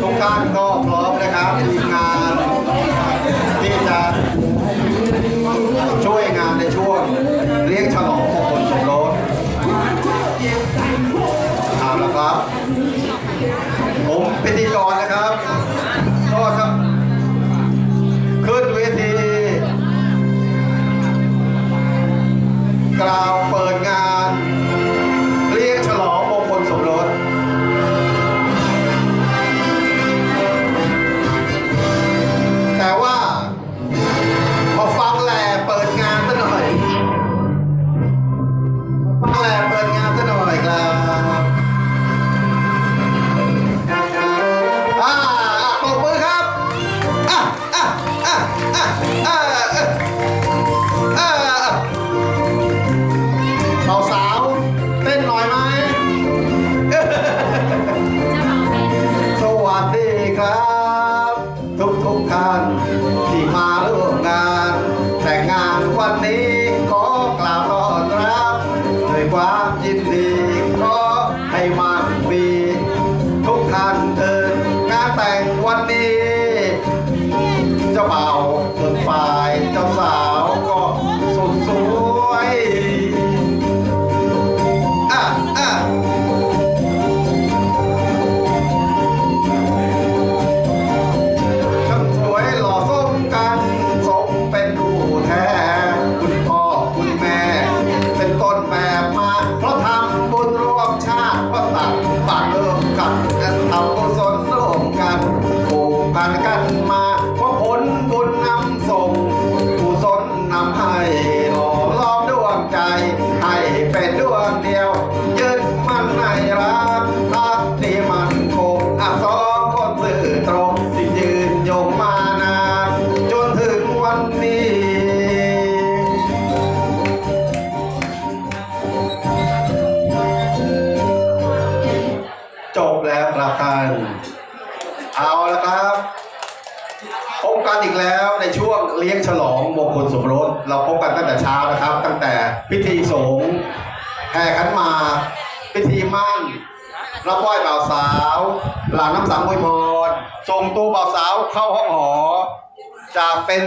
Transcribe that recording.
ทุกท่านก็พร้อมนะครับทีมงานที่จะช่วยงานในช่วงเลี้ยงฉลองมงคลสมรสเอาละครับ ผมพิธีกรนะครับก็ครับขึ้นเวทีกล่าวเปิดงาน ทุกทุกท่านที่มาร่วมงาน แต่งงานวันนี้ กันและทำกุศลร่วมกันผูกพันกันมาเพราะผลบุญนำส่งกุศลนำให้ บแล้วครับท่านเอาละครับพบกันอีกแล้วในช่วงเลี้ยงฉลองมงคลสมรส เราพบกันตั้งแต่เช้านะครับ ตั้งแต่พิธีสงฆ์แห่ขันมา พิธีมั่นรับไหว้บ่าวสาวหลังน้ำสังมวยพรส่งตัวบ่าวสาวเข้าห้องหอจากเป็น